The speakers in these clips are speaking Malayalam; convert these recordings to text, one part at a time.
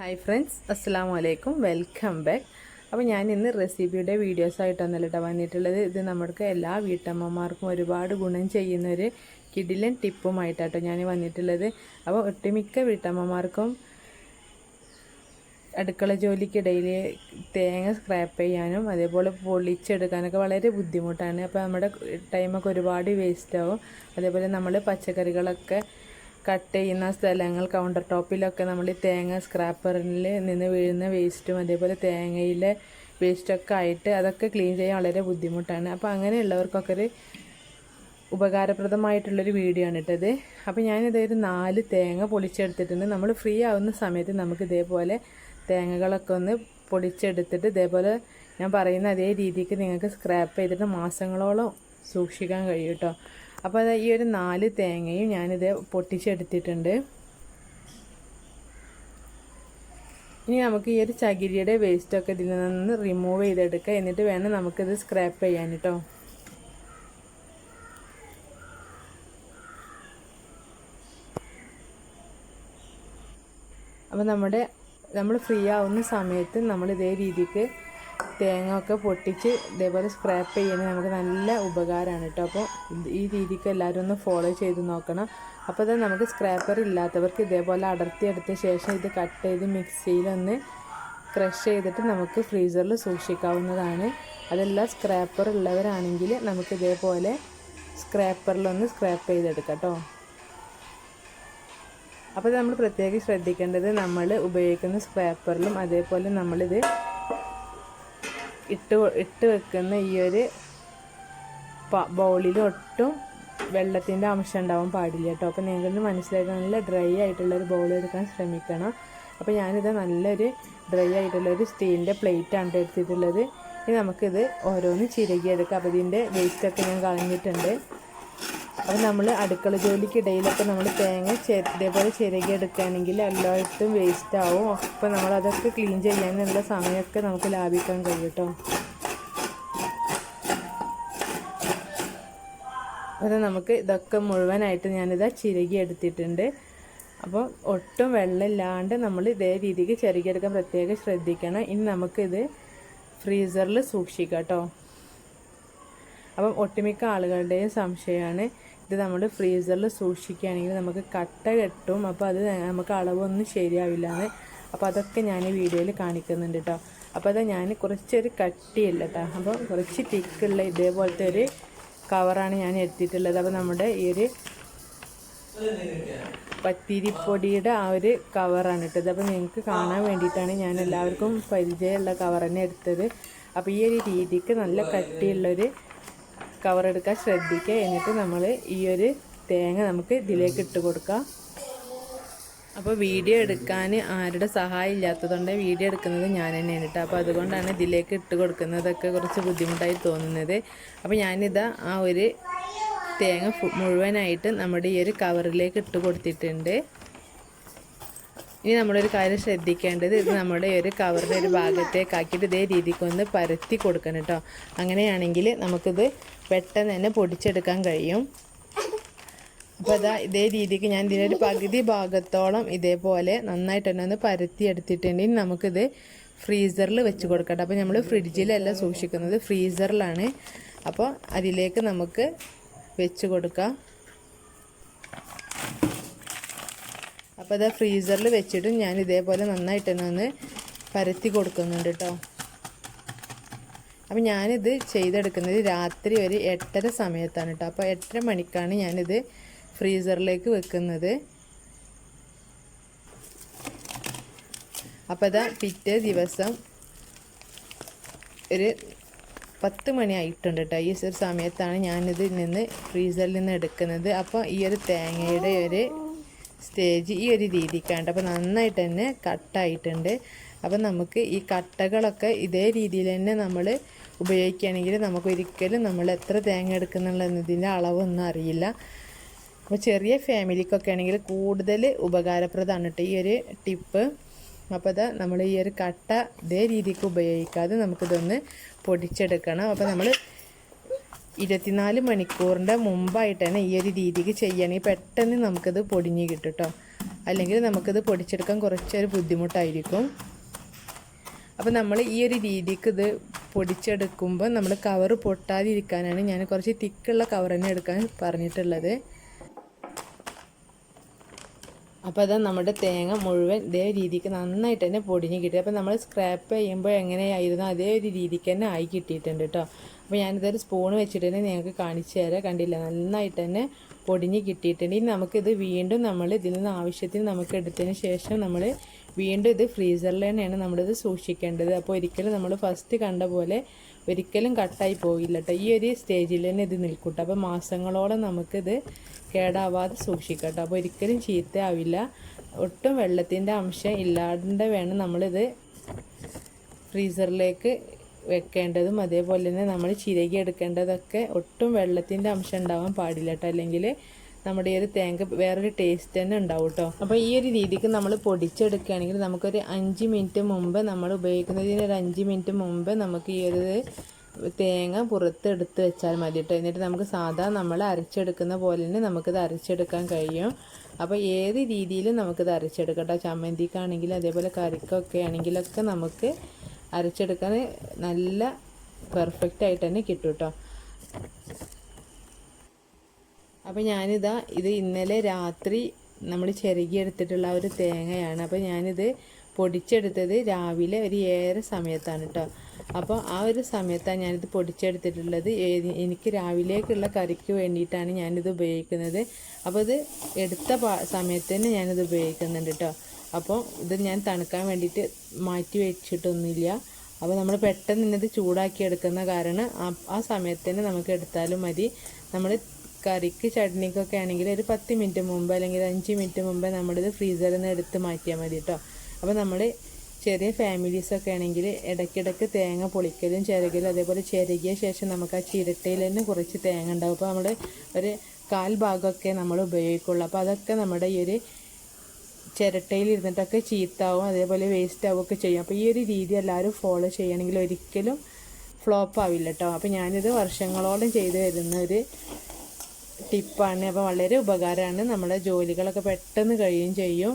ഹായ് ഫ്രണ്ട്സ് അസ്സാം വലൈക്കും വെൽക്കം ബാക്ക് അപ്പോൾ ഞാൻ ഇന്ന് റെസിപ്പിയുടെ വീഡിയോസായിട്ടൊന്നല്ല കേട്ടോ വന്നിട്ടുള്ളത്. ഇത് നമ്മൾക്ക് എല്ലാ വീട്ടമ്മമാർക്കും ഒരുപാട് ഗുണം ചെയ്യുന്ന ഒരു കിടിലൻ ടിപ്പുമായിട്ടാട്ടോ ഞാൻ വന്നിട്ടുള്ളത്. അപ്പോൾ ഒട്ടുമിക്ക വീട്ടമ്മമാർക്കും അടുക്കള ജോലിക്കിടയിൽ തേങ്ങ സ്ക്രാപ്പ് ചെയ്യാനും അതേപോലെ പൊളിച്ചെടുക്കാനൊക്കെ വളരെ ബുദ്ധിമുട്ടാണ്. അപ്പോൾ നമ്മുടെ ടൈമൊക്കെ ഒരുപാട് വേസ്റ്റ് ആവും. അതേപോലെ നമ്മൾ പച്ചക്കറികളൊക്കെ കട്ട് ചെയ്യുന്ന സ്ഥലങ്ങൾ കൗണ്ടർ ടോപ്പിലൊക്കെ നമ്മൾ തേങ്ങ സ്ക്രാപ്പറിൽ നിന്ന് വീഴുന്ന വേസ്റ്റും അതേപോലെ തേങ്ങയിലെ വേസ്റ്റൊക്കെ ആയിട്ട് അതൊക്കെ ക്ലീൻ ചെയ്യാൻ വളരെ ബുദ്ധിമുട്ടാണ്. അപ്പോൾ അങ്ങനെയുള്ളവർക്കൊക്കെ ഒരു ഉപകാരപ്രദമായിട്ടുള്ളൊരു വീഡിയോ ആണ് ഇട്ടത് അപ്പോൾ ഞാൻ ഒരു നാല് തേങ്ങ പൊളിച്ചെടുത്തിട്ടുണ്ട്. നമ്മൾ ഫ്രീ ആവുന്ന സമയത്ത് നമുക്ക് ഇതേപോലെ തേങ്ങകളൊക്കെ ഒന്ന് പൊടിച്ചെടുത്തിട്ട് ഇതേപോലെ ഞാൻ പറയുന്ന അതേ രീതിക്ക് നിങ്ങൾക്ക് സ്ക്രാപ്പ് ചെയ്തിട്ട് മാസങ്ങളോളം സൂക്ഷിക്കാൻ കഴിയും കേട്ടോ അപ്പോൾ ഈ ഒരു നാല് തേങ്ങയും ഞാനിത് പൊട്ടിച്ചെടുത്തിട്ടുണ്ട്. ഇനി നമുക്ക് ഈ ഒരു ചകിരിയുടെ വേസ്റ്റൊക്കെ ഇതിൽ നിന്ന് റിമൂവ് ചെയ്തെടുക്കുക എന്നിട്ട് വേണം നമുക്കിത് സ്ക്രാപ്പ് ചെയ്യാൻ കേട്ടോ അപ്പോൾ നമ്മുടെ നമ്മൾ ഫ്രീ ആവുന്ന സമയത്ത് നമ്മൾ ഇതേ രീതിക്ക് തേങ്ങ ഒക്കെ പൊട്ടിച്ച് ഇതേപോലെ സ്ക്രാപ്പ് ചെയ്യുന്നത് നമുക്ക് നല്ല ഉപകാരമാണ് കേട്ടോ. അപ്പോൾ ഈ രീതിക്ക് എല്ലാവരും ഒന്ന് ഫോളോ ചെയ്ത് നോക്കണം. അപ്പോൾ തന്നെ നമുക്ക് സ്ക്രാപ്പർ ഇല്ലാത്തവർക്ക് ഇതേപോലെ അടർത്തിയെടുത്ത ശേഷം ഇത് കട്ട് ചെയ്ത് മിക്സിയിലൊന്ന് ക്രഷ് ചെയ്തിട്ട് നമുക്ക് ഫ്രീസറിൽ സൂക്ഷിക്കാവുന്നതാണ്. അതെല്ലാം സ്ക്രാപ്പർ ഉള്ളവരാണെങ്കിൽ നമുക്ക് ഇതേപോലെ സ്ക്രാപ്പറിലൊന്ന് സ്ക്രാപ്പ് ചെയ്തെടുക്കാം കേട്ടോ. അപ്പോൾ നമ്മൾ പ്രത്യേകം ശ്രദ്ധിക്കേണ്ടത് നമ്മൾ ഉപയോഗിക്കുന്ന സ്ക്രാപ്പറിലും അതേപോലെ നമ്മളിത് ഇട്ട് ഇട്ട് വെക്കുന്ന ഈ ഒരു ബൗളിൽ ഒട്ടും വെള്ളത്തിന്റെ അംശം ഉണ്ടാവാൻ പാടില്ല കേട്ടോ. അപ്പോൾ നിങ്ങൾക്ക് മനസ്സിലാക്കാൻ നല്ല ഡ്രൈ ആയിട്ടുള്ളൊരു ബൗൾ എടുക്കാൻ ശ്രമിക്കണം. അപ്പോൾ ഞാനിത് നല്ലൊരു ഡ്രൈ ആയിട്ടുള്ളൊരു സ്റ്റീലിന്റെ പ്ലേറ്റാണ് എടുത്തിട്ടുള്ളത്. ഇനി നമുക്കിത് ഓരോന്ന് ചിരകിയെടുക്കാം. അപ്പോൾ ഇതിന്റെ വേസ്റ്റൊക്കെ ഞാൻ കളഞ്ഞിട്ടുണ്ട്. അപ്പോൾ നമ്മൾ അടുക്കള ജോലിക്കിടയിലൊക്കെ നമ്മൾ തേങ്ങ ഇതേപോലെ ചിരകി എടുക്കുകയാണെങ്കിൽ എല്ലായിടത്തും വേസ്റ്റ് ആവും. അപ്പോൾ നമ്മൾ അതൊക്കെ ക്ലീൻ ചെയ്യാനുള്ള സമയമൊക്കെ നമുക്ക് ലാഭിക്കാൻ കഴിയും കേട്ടോ അത് നമുക്ക് ഇതൊക്കെ മുഴുവനായിട്ട് ഞാനിത് ചിരകി എടുത്തിട്ടുണ്ട്. അപ്പോൾ ഒട്ടും വെള്ളമില്ലാണ്ട് നമ്മൾ ഇതേ രീതിക്ക് ചിരകിയെടുക്കാൻ പ്രത്യേകം ശ്രദ്ധിക്കണം. ഇനി നമുക്കിത് ഫ്രീസറിൽ സൂക്ഷിക്കാം കേട്ടോ അപ്പം ഒട്ടുമിക്ക ആളുകളുടെയും സംശയമാണ് ഇത് നമ്മൾ ഫ്രീസറിൽ സൂക്ഷിക്കുകയാണെങ്കിൽ നമുക്ക് കട്ട കെട്ടും അപ്പോൾ അത് നമുക്ക് അളവൊന്നും ശരിയാവില്ല എന്ന് അപ്പോൾ അതൊക്കെ ഞാൻ ഈ വീഡിയോയിൽ കാണിക്കുന്നുണ്ട് കേട്ടോ അപ്പോൾ അത് ഞാൻ കുറച്ചൊരു കട്ടിയില്ല കേട്ടോ അപ്പോൾ കുറച്ച് തിക്കുള്ള ഇതേപോലത്തെ ഒരു കവറാണ് ഞാൻ എടുത്തിട്ടുള്ളത്. അപ്പോൾ നമ്മുടെ ഈ ഒരു പത്തിരിപ്പൊടിയുടെ ആ ഒരു കവറാണ് ഇട്ടത്. അപ്പോൾ നിങ്ങൾക്ക് കാണാൻ വേണ്ടിയിട്ടാണ് ഞാൻ എല്ലാവർക്കും പരിചയമുള്ള കവർ തന്നെ എടുത്തത്. അപ്പോൾ ഈ ഒരു രീതിക്ക് നല്ല കട്ടിയുള്ളൊരു കവർ എടുക്കാൻ ശ്രദ്ധിക്കുക. എന്നിട്ട് നമ്മൾ ഈ ഒരു തേങ്ങ നമുക്ക് ഇതിലേക്ക് ഇട്ട് കൊടുക്കാം അപ്പോൾ വീഡിയോ എടുക്കാൻ ആരുടെ സഹായം ഇല്ലാത്തതുകൊണ്ട് വീഡിയോ എടുക്കുന്നത് ഞാൻ തന്നെയാണ് കേട്ടോ. അപ്പോൾ അതുകൊണ്ടാണ് ഇതിലേക്ക് ഇട്ട് കൊടുക്കുന്നതൊക്കെ കുറച്ച് ബുദ്ധിമുട്ടായി തോന്നുന്നത്. അപ്പോൾ ഞാനിതാ ആ ഒരു തേങ്ങ മുഴുവനായിട്ട് നമ്മുടെ ഈ ഒരു കവറിലേക്ക് ഇട്ട് കൊടുത്തിട്ടുണ്ട്. ഇനി നമ്മളൊരു കാര്യം ശ്രദ്ധിക്കേണ്ടത് ഇത് നമ്മുടെ ഒരു കവറിന്റെ ഒരു ഭാഗത്തേക്കാക്കിയിട്ട് ഇതേ രീതിക്ക് ഒന്ന് പരത്തി കൊടുക്കണം കേട്ടോ. അങ്ങനെയാണെങ്കിൽ നമുക്കിത് പെട്ടെന്ന് തന്നെ പൊടിച്ചെടുക്കാൻ കഴിയും. അപ്പോൾ അതാ ഇതേ രീതിക്ക് ഞാൻ ഇതിനൊരു പകുതി ഭാഗത്തോളം ഇതേപോലെ നന്നായിട്ട് തന്നെ ഒന്ന് പരത്തി എടുത്തിട്ടുണ്ടെങ്കിൽ നമുക്കിത് ഫ്രീസറിൽ വെച്ച് കൊടുക്കട്ടെ. അപ്പോൾ നമ്മൾ ഫ്രിഡ്ജിലല്ല സൂക്ഷിക്കുന്നത് ഫ്രീസറിലാണ്. അപ്പോൾ അതിലേക്ക് നമുക്ക് വെച്ച് കൊടുക്കാം. അപ്പോൾ അത് ഫ്രീസറിൽ വെച്ചിട്ടും ഞാൻ ഇതേപോലെ നന്നായിട്ട് തന്നെ ഒന്ന് പരത്തി കൊടുക്കുന്നുണ്ട് കേട്ടോ അപ്പോൾ ഞാനിത് ചെയ്തെടുക്കുന്നത് രാത്രി ഒരു എട്ടര സമയത്താണ് കേട്ടോ അപ്പോൾ എട്ടര മണിക്കാണ് ഞാനിത് ഫ്രീസറിലേക്ക് വെക്കുന്നത്. അപ്പോൾ ഇതാ പിറ്റേ ദിവസം ഒരു പത്ത് മണി ആയിട്ടുണ്ട് കേട്ടോ ഈ ഒരു സമയത്താണ് ഞാനിത് നിന്ന് ഫ്രീസറിൽ നിന്ന് എടുക്കുന്നത്. അപ്പോൾ ഈ ഒരു തേങ്ങയുടെ ഒരു സ്റ്റേജ് ഈ ഒരു രീതിക്കാണ്ട് അപ്പോൾ നന്നായിട്ട് തന്നെ കട്ടായിട്ടുണ്ട്. അപ്പം നമുക്ക് ഈ കട്ടകളൊക്കെ ഇതേ രീതിയിൽ തന്നെ നമ്മൾ ഉപയോഗിക്കുകയാണെങ്കിൽ നമുക്ക് ഒരിക്കലും നമ്മൾ എത്ര തേങ്ങ എടുക്കുന്നുള്ളതിന്റെ അളവൊന്നും അറിയില്ല. അപ്പോൾ ചെറിയ ഫാമിലിക്കൊക്കെ ആണെങ്കിൽ കൂടുതൽ ഉപകാരപ്രദമാണ് കേട്ടോ ഈ ഒരു ടിപ്പ്. അപ്പോൾ അത് നമ്മൾ ഈ ഒരു കട്ട ഇതേ രീതിക്ക് ഉപയോഗിക്കാതെ നമുക്കിതൊന്ന് പൊടിച്ചെടുക്കണം. അപ്പോൾ നമ്മൾ ഇരുപത്തിനാല് മണിക്കൂറിന്റെ മുമ്പായിട്ട് തന്നെ ഈ ഒരു രീതിക്ക് ചെയ്യുകയാണെങ്കിൽ പെട്ടെന്ന് നമുക്കത് പൊടിഞ്ഞ് കിട്ടും കേട്ടോ. അല്ലെങ്കിൽ നമുക്കിത് പൊടിച്ചെടുക്കാൻ കുറച്ചൊരു ബുദ്ധിമുട്ടായിരിക്കും. അപ്പോൾ നമ്മൾ ഈ ഒരു രീതിക്ക് ഇത് പൊടിച്ചെടുക്കുമ്പോൾ നമ്മൾ കവർ പൊട്ടാതിരിക്കാനാണ് ഞാൻ കുറച്ച് തിക്കുള്ള കവർ തന്നെ എടുക്കാൻ പറഞ്ഞിട്ടുള്ളത്. അപ്പോൾ അത് നമ്മുടെ തേങ്ങ മുഴുവൻ ഇതേ രീതിക്ക് നന്നായിട്ട് തന്നെ പൊടിഞ്ഞ് കിട്ടി. അപ്പോൾ നമ്മൾ സ്ക്രാപ്പ് ചെയ്യുമ്പോൾ എങ്ങനെയായിരുന്നു അതേ ഒരു രീതിക്ക് തന്നെ ആയി കിട്ടിയിട്ടുണ്ട് കേട്ടോ അപ്പോൾ ഞാനിതൊരു സ്പൂൺ വെച്ചിട്ട് തന്നെ നിങ്ങൾക്ക് കാണിച്ചു തരാം. കണ്ടില്ല? നന്നായിട്ട് തന്നെ പൊടിഞ്ഞ് കിട്ടിയിട്ടുണ്ട്. ഇനി നമുക്കിത് വീണ്ടും നമ്മൾ ഇതിൽ നിന്ന് ആവശ്യത്തിന് നമുക്ക് എടുത്തതിന് ശേഷം നമ്മൾ വീണ്ടും ഇത് ഫ്രീസറിൽ തന്നെയാണ് നമ്മളിത് സൂക്ഷിക്കേണ്ടത്. അപ്പോൾ ഒരിക്കലും നമ്മൾ ഫസ്റ്റ് കണ്ട പോലെ ഒരിക്കലും കട്ടായി പോയില്ല കേട്ടോ ഈ ഒരു സ്റ്റേജിൽ തന്നെ ഇത് നിൽക്കൂട്ടോ. അപ്പോൾ മാസങ്ങളോളം നമുക്കിത് കേടാവാതെ സൂക്ഷിക്കട്ടോ. കേട്ടോ അപ്പോൾ ഒരിക്കലും ചീത്തയാവില്ല. ഒട്ടും വെള്ളത്തിന്റെ അംശം ഇല്ലാണ്ട് വേണം നമ്മളിത് ഫ്രീസറിലേക്ക് വെക്കേണ്ടതും അതേപോലെ തന്നെ നമ്മൾ ചിരകി എടുക്കേണ്ടതൊക്കെ ഒട്ടും വെള്ളത്തിന്റെ അംശം ഉണ്ടാവാൻ പാടില്ല കേട്ടോ അല്ലെങ്കിൽ നമ്മുടെ ഈ ഒരു തേങ്ങ വേറൊരു ടേസ്റ്റ് തന്നെ ഉണ്ടാവും കേട്ടോ അപ്പോൾ ഈ ഒരു രീതിക്ക് നമ്മൾ പൊടിച്ചെടുക്കുകയാണെങ്കിൽ നമുക്കൊരു അഞ്ച് മിനിറ്റ് മുമ്പ് നമ്മൾ ഉപയോഗിക്കുന്നതിന് ഒരു അഞ്ച് മിനിറ്റ് മുമ്പ് നമുക്ക് ഈ ഒരു തേങ്ങ പുറത്തെടുത്ത് വെച്ചാൽ മതി കേട്ടോ എന്നിട്ട് നമുക്ക് സാധാ നമ്മൾ അരച്ചെടുക്കുന്ന പോലെ തന്നെ നമുക്കിത് അരച്ചെടുക്കാൻ കഴിയും. അപ്പോൾ ഏത് രീതിയിലും നമുക്കിത് അരച്ചെടുക്കാം കേട്ടോ ചമ്മന്തിക്കാണെങ്കിലും അതേപോലെ കറിക്കൊക്കെ ആണെങ്കിലൊക്കെ നമുക്ക് അരച്ചെടുക്കാൻ നല്ല പെർഫെക്റ്റ് ആയിട്ട് തന്നെ കിട്ടും കേട്ടോ അപ്പോൾ ഞാനിതാ ഇത് ഇന്നലെ രാത്രി നമ്മൾ എടുത്തിട്ടുള്ള ഒരു തേങ്ങയാണ്. അപ്പോൾ ഞാനിത് പൊടിച്ചെടുത്തത് രാവിലെ ഒരു ഏറെ സമയത്താണ് കേട്ടോ അപ്പോൾ ആ ഒരു സമയത്താണ് ഞാനിത് പൊടിച്ചെടുത്തിട്ടുള്ളത്. എനിക്ക് രാവിലേക്കുള്ള കറിക്ക് വേണ്ടിയിട്ടാണ് ഞാനിത് ഉപയോഗിക്കുന്നത്. അപ്പോൾ ഇത് എടുത്ത സമയത്ത് തന്നെ ഞാനിത് ഉപയോഗിക്കുന്നുണ്ട് കേട്ടോ അപ്പോൾ ഇത് ഞാൻ തണുക്കാൻ വേണ്ടിയിട്ട് മാറ്റി വെച്ചിട്ടൊന്നുമില്ല. അപ്പോൾ നമ്മൾ പെട്ടെന്ന് ഇന്നത് ചൂടാക്കി എടുക്കുന്ന കാരണം ആ സമയത്ത് തന്നെ നമുക്ക് എടുത്താലും മതി. നമ്മൾ കറിക്ക് ചട്നിക്കൊക്കെ ആണെങ്കിൽ ഒരു പത്ത് മിനിറ്റ് മുമ്പ് അല്ലെങ്കിൽ അഞ്ച് മിനിറ്റ് മുമ്പ് നമ്മളിത് ഫ്രീസറിൽ നിന്ന് എടുത്ത് മാറ്റിയാൽ മതി കേട്ടോ അപ്പോൾ നമ്മൾ ചെറിയ ഫാമിലീസൊക്കെ ആണെങ്കിൽ ഇടയ്ക്കിടയ്ക്ക് തേങ്ങ പൊളിക്കലും ചിരകലും അതേപോലെ ചിരകിയ ശേഷം നമുക്ക് ആ ചിരട്ടയിൽ തന്നെ കുറച്ച് തേങ്ങ ഉണ്ടാവും. അപ്പോൾ നമ്മൾ ഒരു കാൽ ഭാഗമൊക്കെ നമ്മൾ ഉപയോഗിക്കുള്ളൂ. അപ്പോൾ അതൊക്കെ നമ്മുടെ ഈ ഒരു ചിരട്ടയിൽ ഇരുന്നിട്ടൊക്കെ ചീത്താവും അതേപോലെ വേസ്റ്റ് ആവുകയൊക്കെ ചെയ്യും. അപ്പോൾ ഈ ഒരു രീതി എല്ലാവരും ഫോളോ ചെയ്യണമെങ്കിൽ ഒരിക്കലും ഫ്ലോപ്പ് ആവില്ല കേട്ടോ അപ്പോൾ ഞാനിത് വർഷങ്ങളോളം ചെയ്തു വരുന്ന ഒരു ടിപ്പാണ്. അപ്പോൾ വളരെ ഉപകാരമാണ്. നമ്മുടെ ജോലികളൊക്കെ പെട്ടെന്ന് കഴിയുകയും ചെയ്യും.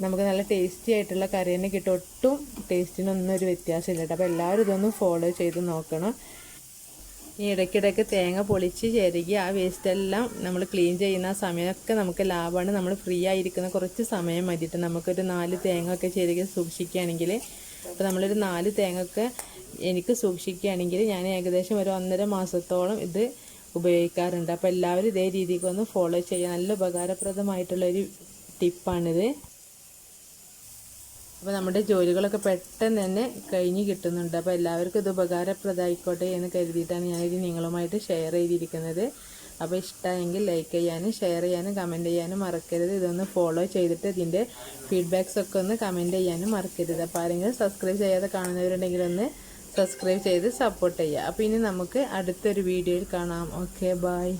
നമുക്ക് നല്ല ടേസ്റ്റി ആയിട്ടുള്ള കറി തന്നെ കിട്ടും. ഒട്ടും ടേസ്റ്റിനൊന്നും ഒരു വ്യത്യാസമില്ല കേട്ടോ. അപ്പോൾ എല്ലാവരും ഇതൊന്ന് ഫോളോ ചെയ്ത് നോക്കണം. ഈ ഇടയ്ക്കിടയ്ക്ക് തേങ്ങ പൊളിച്ച് ചെരുകി ആ വേസ്റ്റ് എല്ലാം നമ്മൾ ക്ലീൻ ചെയ്യുന്ന സമയമൊക്കെ നമുക്ക് ലാഭമാണ്. നമ്മൾ ഫ്രീ ആയിരിക്കുന്ന കുറച്ച് സമയം മതിയിട്ട് നമുക്കൊരു നാല് തേങ്ങ ഒക്കെ ചെരുകി സൂക്ഷിക്കുകയാണെങ്കിൽ. അപ്പോൾ നമ്മളൊരു നാല് തേങ്ങ ഒക്കെ എനിക്ക് സൂക്ഷിക്കുകയാണെങ്കിൽ ഞാൻ ഏകദേശം ഒരു ഒന്നര മാസത്തോളം ഇത് ഉപയോഗിക്കാറുണ്ട്. അപ്പോൾ എല്ലാവരും ഇതേ രീതിക്ക് ഒന്ന് ഫോളോ ചെയ്യുക. നല്ല ഉപകാരപ്രദമായിട്ടുള്ളൊരു ടിപ്പാണിത്. അപ്പോൾ നമ്മുടെ ജോലികളൊക്കെ പെട്ടെന്ന് തന്നെ കഴിഞ്ഞ് കിട്ടുന്നുണ്ട്. അപ്പോൾ എല്ലാവർക്കും ഇത് ഉപകാരപ്രദമായിക്കോട്ടെ എന്ന് കരുതിയിട്ടാണ് ഞാനിത് നിങ്ങളുമായിട്ട് ഷെയർ ചെയ്തിരിക്കുന്നത്. അപ്പോൾ ഇഷ്ടമായെങ്കിൽ ലൈക്ക് ചെയ്യാനും ഷെയർ ചെയ്യാനും കമന്റ് ചെയ്യാനും മറക്കരുത്. ഇതൊന്ന് ഫോളോ ചെയ്തിട്ട് ഇതിന്റെ ഫീഡ്ബാക്സ് ഒക്കെ ഒന്ന് കമന്റ് ചെയ്യാനും മറക്കരുത്. അപ്പോൾ ആരെങ്കിലും സബ്സ്ക്രൈബ് ചെയ്യാതെ കാണുന്നവരുണ്ടെങ്കിൽ ഒന്ന് സബ്സ്ക്രൈബ് ചെയ്ത് സപ്പോർട്ട് ചെയ്യുക. അപ്പോൾ ഇനി നമുക്ക് അടുത്തൊരു വീഡിയോയിൽ കാണാം. Okay bye